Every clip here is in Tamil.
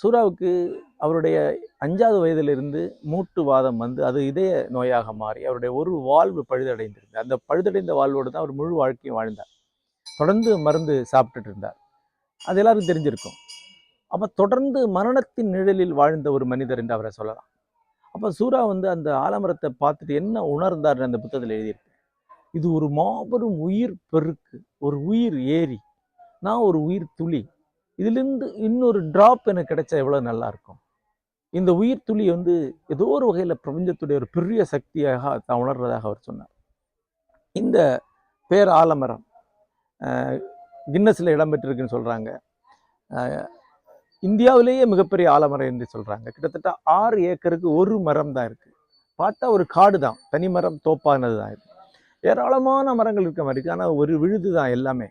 சூராவுக்கு அவருடைய அஞ்சாவது வயதிலிருந்து மூட்டு வாதம் வந்து அது இதய நோயாக மாறி அவருடைய ஒரு வாழ்வு பழுதடைந்திருந்தது அந்த பழுதடைந்த வாழ்வோடு தான் அவர் முழு வாழ்க்கையும் வாழ்ந்தார். தொடர்ந்து மருந்து சாப்பிட்டுட்டு இருந்தார். அது எல்லாருக்கும் தெரிஞ்சிருக்கும். அப்போ தொடர்ந்து மரணத்தின் நிழலில் வாழ்ந்த ஒரு மனிதர் என்று அவரை சொல்லலாம். அப்போ சூரா வந்து அந்த ஆலமரத்தை பார்த்துட்டு என்ன உணர்ந்தார் அந்த புத்தகத்தில் எழுதியிருக்கு. இது ஒரு மாபெரும் உயிர் பெருக்கு ஒரு உயிர் ஏரி. நான் ஒரு உயிர் துளி. இதிலிருந்து இன்னொரு ட்ராப் எனக்கு கிடைச்சா எவ்வளோ நல்லாயிருக்கும்? இந்த உயிர் துளி வந்து ஏதோ ஒரு வகையில் பிரபஞ்சத்துடைய ஒரு பெரிய சக்தியாக தான் உணர்றதாக அவர் சொன்னார். இந்த பேர் ஆலமரம் கின்னஸில் இடம்பெற்றிருக்குன்னு சொல்கிறாங்க இந்தியாவிலேயே மிகப்பெரிய ஆலமரம் என்று சொல்கிறாங்க கிட்டத்தட்ட ஆறு ஏக்கருக்கு ஒரு மரம் தான் இருக்குது பார்த்தா ஒரு காடு தான் தனி மரம் தோப்பானது தான் இருக்குது ஏராளமான மரங்கள் இருக்க மாதிரி இருக்குது ஆனால் ஒரு விழுது தான் எல்லாமே.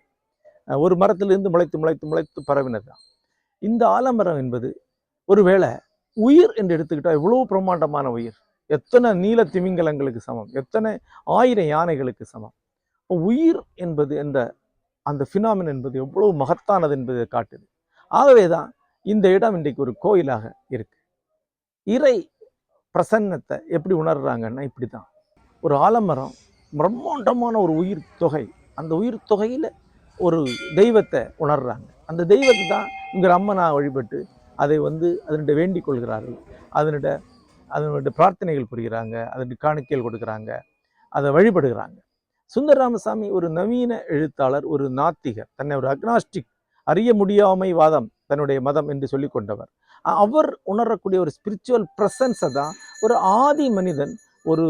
ஒரு மரத்திலிருந்து முளைத்து முளைத்து முளைத்து பரவினது தான். இந்த ஆலமரம் என்பது ஒருவேளை உயிர் என்று எடுத்துக்கிட்டால் எவ்வளோ பிரம்மாண்டமான உயிர். எத்தனை நீல திமிங்கலங்களுக்கு சமம். எத்தனை ஆயிரம் யானைகளுக்கு சமம். உயிர் என்பது இந்த அந்த ஃபினாமின் என்பது எவ்வளவு மகத்தானது என்பதை காட்டுது. ஆகவே தான் இந்த இடம் இன்றைக்கு ஒரு கோயிலாக இருக்கு. இறை பிரசன்னத்தை எப்படி உணர்றாங்கன்னா இப்படி தான் ஒரு ஆலமரம் பிரம்மாண்டமான ஒரு உயிர் தொகை. அந்த உயிர் தொகையில் ஒரு தெய்வத்தை உணர்றாங்க. அந்த தெய்வத்தை தான் இங்கே அம்மனா வழிபட்டு அதை வந்து அதனுடைய வேண்டிக் கொள்கிறார்கள். அதனுடைய அதனுடைய பிரார்த்தனைகள் புரிகிறாங்க அதனுடைய காணிக்கைகள் கொடுக்குறாங்க அதை வழிபடுகிறாங்க. சுந்தர ராமசாமி ஒரு நவீன எழுத்தாளர் ஒரு நாத்திகர் தன்னை ஒரு அக்னாஸ்டிக் அறிய முடியாமை வாதம் தன்னுடைய மதம் என்று சொல்லி கொண்டவர். அவர் உணரக்கூடிய ஒரு ஸ்பிரிச்சுவல் ப்ரெசன்ஸை தான் ஒரு ஆதி மனிதன் ஒரு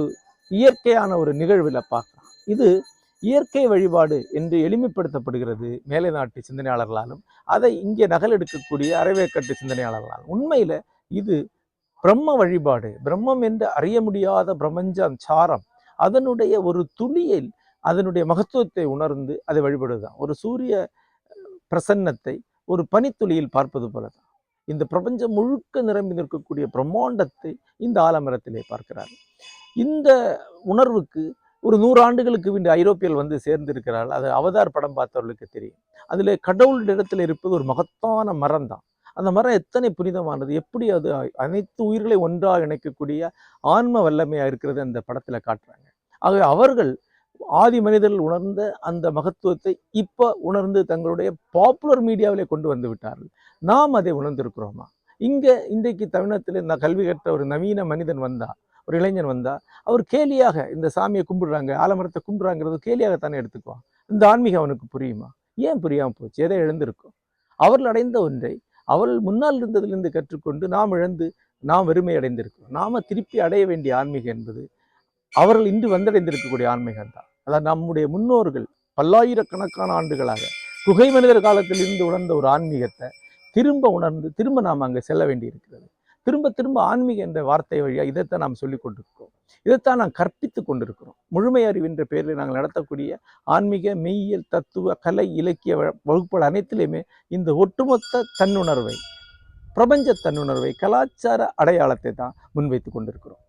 இயற்கையான ஒரு நிகழ்வில் பார்க்கலாம் இது இயற்கை வழிபாடு என்று எளிமைப்படுத்தப்படுகிறது மேலை நாட்டு சிந்தனையாளர்களாலும் அதை இங்கே நகலெடுக்கக்கூடிய அரைவேக்கட்டு சிந்தனையாளர்களாலும். உண்மையில் இது பிரம்ம வழிபாடு. பிரம்மம் என்று அறிய முடியாத பிரபஞ்சம் சாரம் அதனுடைய ஒரு துளியில் அதனுடைய மகத்துவத்தை உணர்ந்து அதை வழிபடுவதுதான். ஒரு சூரிய பிரசன்னத்தை ஒரு பனித்துளியில் பார்ப்பது போல தான் இந்த பிரபஞ்சம் முழுக்க நிரம்பி நிற்கக்கூடிய பிரம்மாண்டத்தை இந்த ஆலமரத்திலே பார்க்கிறார் இந்த உணர்வுக்கு ஒரு நூறு ஆண்டுகளுக்கு முன்பு ஐரோப்பியர்கள் வந்து சேர்ந்திருக்கிறார்கள். அது அவதார் படம் பார்த்தவர்களுக்கு தெரியும். அதில் கடவுள் இடத்துல இருப்பது ஒரு மகத்தான மரம் தான் அந்த மரம் எத்தனை புனிதமானது எப்படி அது அனைத்து உயிர்களை ஒன்றாக இணைக்கக்கூடிய ஆன்ம வல்லமையாக இருக்கிறது அந்த படத்தில் காட்டுறாங்க. ஆகவே அவர்கள் ஆதி மனிதர்கள் உணர்ந்த அந்த மகத்துவத்தை இப்போ உணர்ந்து தங்களுடைய பாப்புலர் மீடியாவிலே கொண்டு வந்து விட்டார்கள். நாம் அதை உணர்ந்திருக்கிறோமா? இங்கே இன்றைக்கு தமிழகத்தில் இந்த கல்வி கற்ற ஒரு நவீன மனிதன் வந்தால் ஒரு இளைஞன் வந்தால் அவர் கேலியாக இந்த சாமியை கும்பிடுறாங்க ஆலமரத்தை கும்பிடுறாங்கிறது கேலியாகத்தானே எடுத்துக்குவான். இந்த ஆன்மீகம் அவனுக்கு புரியுமா? ஏன் புரியாமல் போச்சு? எதை இழந்திருக்கும் அவர்கள் அடைந்த ஒன்றை அவள் முன்னால் இருந்ததிலிருந்து கற்றுக்கொண்டு நாம் இழந்து நாம் வெறுமை அடைந்திருக்கிறோம். நாம திருப்பி அடைய வேண்டிய ஆன்மீகம் என்பது அவர்கள் இன்று வந்தடைந்திருக்கக்கூடிய ஆன்மீகம் தான். அதாவது நம்முடைய முன்னோர்கள் பல்லாயிரக்கணக்கான ஆண்டுகளாக குகை மனிதர் காலத்தில் இருந்து உணர்ந்த ஒரு ஆன்மீகத்தை திரும்ப உணர்ந்து திரும்ப நாம் அங்கே செல்ல வேண்டியிருக்கிறது. திரும்ப திரும்ப ஆன்மீக என்ற வார்த்தை வழியாக இதைத்தான் நாம் சொல்லிக் கொண்டிருக்கிறோம். இதைத்தான் நாம் கற்பித்து கொண்டிருக்கிறோம். முழுமை அறிவு என்ற பெயரில் நாங்கள் நடத்தக்கூடிய ஆன்மீக மெய்யியல் தத்துவ கலை இலக்கிய வகுப்புகள் அனைத்திலையுமே இந்த ஒட்டுமொத்த தன்னுணர்வை பிரபஞ்ச தன்னுணர்வை கலாச்சார அடையாளத்தை தான் முன்வைத்து கொண்டிருக்கிறோம்.